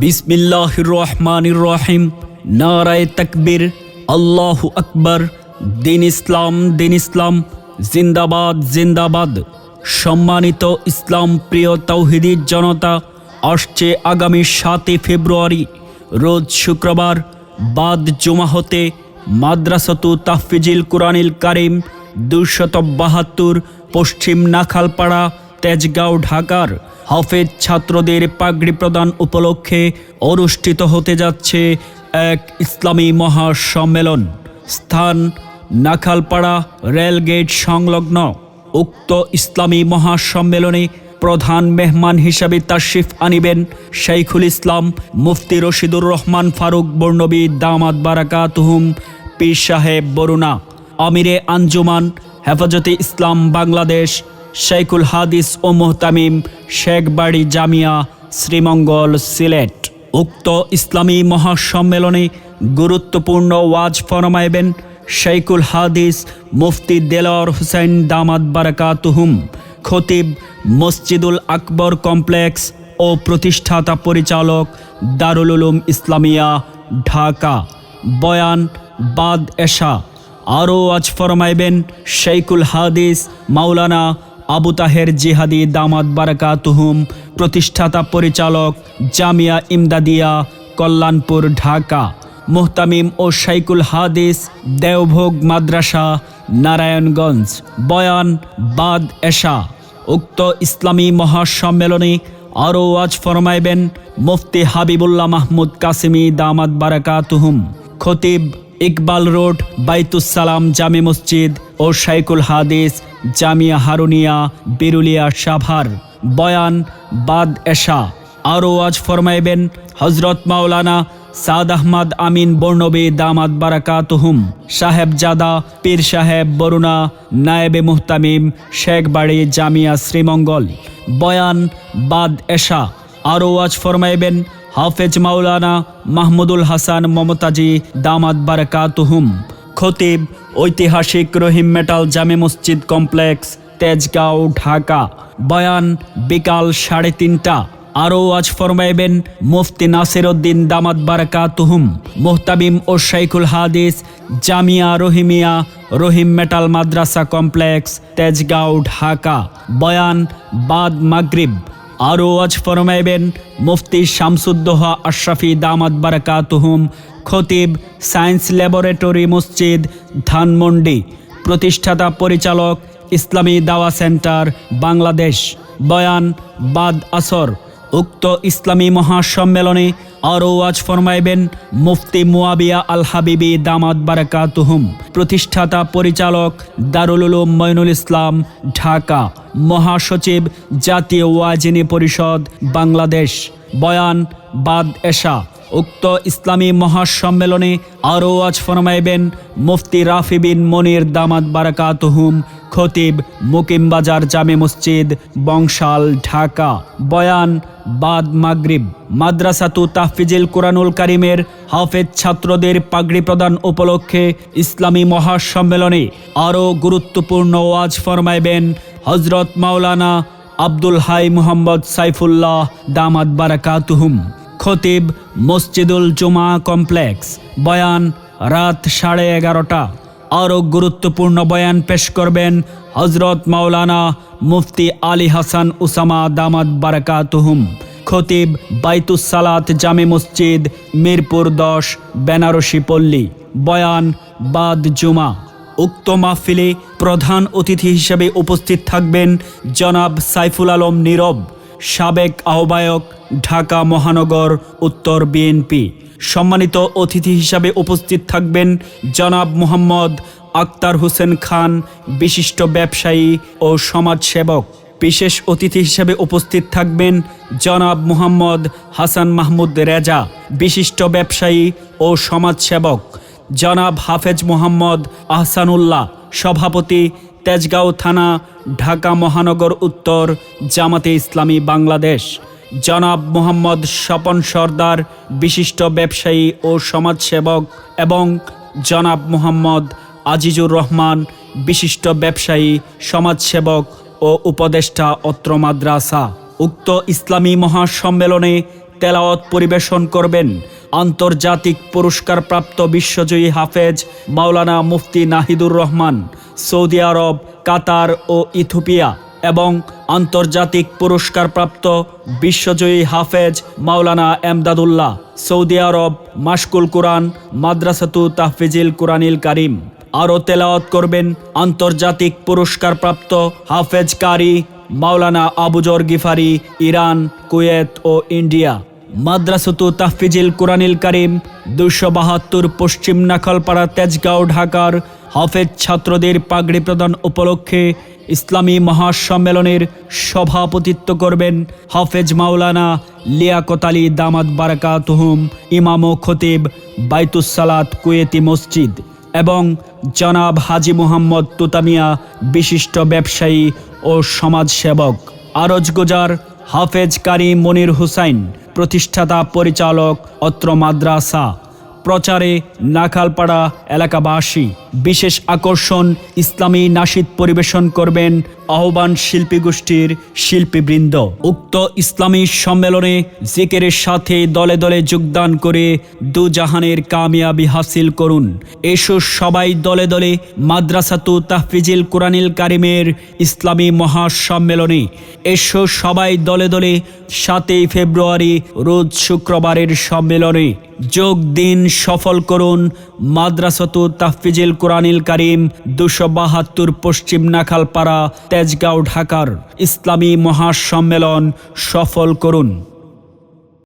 বিসমিল্লাহ রহমান রহিম। নারায় তকবীর, আল্লাহ আকবর। দিন ইসলাম দিন ইসলাম। জিন্দাবাদ জিন্দাবাদ। সম্মানিত ইসলাম প্রিয় তৌহিদি জনতা, আসছে আগামী সাতই ফেব্রুয়ারি, রোজ শুক্রবার, বাদ জুমা হতে মাদ্রাসাতু তাহফিজিল কুরআনিল কারিম দুশত বাহাত্তর পশ্চিম নাখালপাড়া তেজগাঁও, ঢাকার হাফেজ ছাত্রদের পাগড়ি প্রদান উপলক্ষে অনুষ্ঠিত হতে যাচ্ছে এক ইসলামী মহাসম্মেলন। স্থান নাখালপাড়া রেলগেট সংলগ্ন। উক্ত ইসলামী মহাসম্মেলনে প্রধান মেহমান হিসাবে তাশরিফ আনিবেন শাইখুল ইসলাম, মুফতি রশিদুর রহমান ফারুক, বর্ণবী দামাত বারাকাতুহুম পীর সাহেব বরুণা, আমিরে আঞ্জুমান, হেফাজতে ইসলাম বাংলাদেশ শেখুল হাদিস ও মোহতামিম শেখবাড়ি জামিয়া, শ্রীমঙ্গল সিলেট। উক্ত ইসলামী মহাসম্মেলনে গুরুত্বপূর্ণ ওয়াজ ফরমাইবেন শেখুল হাদিস মুফতি দেলর হুসেন দামাদ বারাকাতুহুম, খতিব মসজিদুল আকবর কমপ্লেক্স ও প্রতিষ্ঠাতা পরিচালক দারুল উলুম ইসলামিয়া, ঢাকা। বয়ান, বাদ এশা। আরও আজ ফরমাইবেন শেখুল হাদিস মাওলানা আবু তাহের জিহাদি দামাদ বারাকাতুহুম, প্রতিষ্ঠাতা পরিচালক জামিয়া ইমদাদিয়া, কল্যাণপুর, ঢাকা। মোহতামিম ও শাইকুল হাদিস, দেওভোগ মাদ্রাসা, নারায়ণগঞ্জ। বয়ান, বাদ এশা। উক্ত ইসলামী মহাসম্মেলনে আরও আজ ফরমাইবেন মুফতি হাবিবুল্লাহ মাহমুদ কাসিমি দামাদ বারাকাতুহুম। খতিব ইকবাল রোড বাইতুসালাম জামে মসজিদ ও শাইকুল হাদিস, জামিয়া হারুনিয়া, বিরুলিয়া সাভার। বয়ান, বাদ এশা। আরও আজ ফরমাইবেন হজরত মাওলানা সাদ আহমদ আমিন বর্ণবে দামাদ বারাকাতুহুম। সাহেব জাদা পীর সাহেব বরুণা, নায়েবে মুহতামিম, শেখবাড়ি, জামিয়া শ্রীমঙ্গল। বয়ান, বাদ এশা। আরও আজ ফরমাইবেন হাফেজ মাওলানা মাহমুদুল হাসান মমতাজি দামাদ বারাকাতুহুম। খতিব ঐতিহাসিক রহিম মেটাল জামে মসজিদ কমপ্লেক্স, তেজগাঁও, ঢাকা। বয়ান বিকাল সাড়ে তিনটা। আরও আজ ফরমাইবেন মুফতি নাসির উদ্দিন দামাদ বারকা তুহুম মোহতাবিম ও শাইখুল হাদিস, জামিয়া রহিমিয়া রহিম মেটাল মাদ্রাসা কমপ্লেক্স, তেজগাঁও, ঢাকা। বয়ান বাদ মাগরিব। আরও আজ ফরমাইবেন, মুফতি শামসুদ্দোহা আশরাফি দামাদ বারাকাতুহুম, খতিব সায়েন্স ল্যাবরেটরি মসজিদ, ধানমন্ডি, প্রতিষ্ঠাতা পরিচালক, ইসলামী দাওয়া সেন্টার, বাংলাদেশ। বয়ান, বাদ আসর। উক্ত ইসলামী মহাসম্মেলনে আরও আজ ফরমাইবেন, মুফতি মুয়াবিয়া আল হাবিবি দামাদ বারাকাতুহুম, প্রতিষ্ঠাতা পরিচালক দারুল মইনুল ইসলাম, ঢাকা। মহাসচিব জাতীয় ওয়াজিনী পরিষদ, বাংলাদেশ। বয়ান, বাদ এশা। উক্ত ইসলামী মহাসম্মেলনে আরও আজ ফরমাইবেন মুফতি রাফি বিন মনির দামাদ বারাকাতুহুম, খতিব মুকিমবাজার জামে মসজিদ, বংশাল, ঢাকা। বয়ান, বাদ মাগরিব। মাদ্রাসাতু তাহফিজিল কোরআনুল কারিমের হাফেজ ছাত্রদের পাগড়ি প্রদান উপলক্ষে ইসলামী মহাসম্মেলনে আরও গুরুত্বপূর্ণ ওয়াজ ফরমাইবেন হজরত মাওলানা আব্দুল হাই মুহাম্মদ সাইফুল্লাহ দামাদ বারাকাতুহুম। খতিব মসজিদুল জুমা কমপ্লেক্স। বয়ান, রাত সাড়ে এগারোটা। আরও গুরুত্বপূর্ণ বয়ান পেশ করবেন হজরত মাওলানা মুফতি আলী হাসান উসামা দামাদ বারাকাতুহুম। খতিব বাইতুসালাত জামে মসজিদ, মিরপুর দশ, বেনারসি পল্লী। বয়ান, বাদ জুমা। উক্ত মাহফিলে প্রধান অতিথি হিসেবে উপস্থিত থাকবেন জনাব সাইফুল আলম নীরব, সাবেক আহ্বায়ক ঢাকা মহানগর, উত্তর বিএনপি সম্মানিত অতিথি হিসাবে উপস্থিত থাকবেন জনাব মোহাম্মদ আক্তার হোসেন খান, বিশিষ্ট ব্যবসায়ী ও সমাজসেবক। বিশেষ অতিথি হিসেবে উপস্থিত থাকবেন জনাব মোহাম্মদ হাসান মাহমুদ রেজা, বিশিষ্ট ব্যবসায়ী ও সমাজসেবক। জনাব হাফেজ মোহাম্মদ আহসানুল্লাহ সভাপতি তেজগাঁও থানা, ঢাকা মহানগর উত্তর, জামাতে ইসলামী বাংলাদেশ। জনাব মোহাম্মদ স্বপন সর্দার, বিশিষ্ট ব্যবসায়ী ও সমাজসেবক এবং জনাব মোহাম্মদ আজিজুর রহমান, বিশিষ্ট ব্যবসায়ী, সমাজসেবক ও উপদেষ্টা অত্র মাদ্রাসা। উক্ত ইসলামী মহাসম্মেলনে তেলাওয়াত পরিবেশন করবেন আন্তর্জাতিক পুরস্কারপ্রাপ্ত বিশ্বজয়ী হাফেজ মাওলানা মুফতি Nahidur Rahman, Saudi Arab, Qatar ও ইথোপিয়া এবং আন্তর্জাতিক পুরস্কারপ্রাপ্ত বিশ্বজয়ী হাফেজ মাওলানা এমদাদুল্লাহ, সৌদি আরব মাসকুল কোরআন মাদ্রাসাতু তাহফিজিল কোরআনিল কারিম। আরও তেলাওয়াত করবেন আন্তর্জাতিক পুরস্কারপ্রাপ্ত হাফেজ কারি মাওলানা আবুজর গিফারি, ইরান, কুয়েত ও ইন্ডিয়া। মাদ্রাসাতু তাহফিজিল কোরআনিল কারিম দুশো বাহাত্তর পশ্চিম নাখালপাড়া তেজগাঁও, ঢাকার হাফেজ ছাত্রদের পাগড়ি প্রদান উপলক্ষে ইসলামী মহাসম্মেলনের সভাপতিত্ব করবেন হাফেজ মাওলানা লিয়াকত আলী দামাত বারাকাতুহুম, ইমাম ও খতিব বাইতুসালাত কুয়েতি মসজিদ এবং জনাব হাজি মোহাম্মদ তুতামিয়া, বিশিষ্ট ব্যবসায়ী ও সমাজসেবক। আরজ গোজার হাফেজ কারি মনির হুসাইন প্রতিষ্ঠাতা পরিচালক অত্র মাদ্রাসা। প্রচারে নাখালপাড়া এলাকাবাসী। বিশেষ আকর্ষণ ইসলামী নাশিদ পরিবেশন করবেন আহ্বান শিল্পী গোষ্ঠীর শিল্পীবৃন্দ। উক্ত ইসলামী সম্মেলনে জিকেরের সাথে দলে দলে যোগদান করে দুজাহানের কামিয়াবি হাসিল করুন। এসো সবাই দলে দলে মাদ্রাসাতু তাহফিজিল কোরআনিল কারিমের ইসলামী মহাসম্মেলনে। এসো সবাই দলে দলে সাতই ফেব্রুয়ারি রোজ শুক্রবারের সম্মেলনে। যোগ দিন সফল করুন মাদ্রাসাতু তাহফিজিল কোরআনিল কারিম দুশো বাহাত্তর পশ্চিম নাখালপাড়া তেজগাঁও ঢাকার ইসলামী মহাসম্মেলন সফল করুন।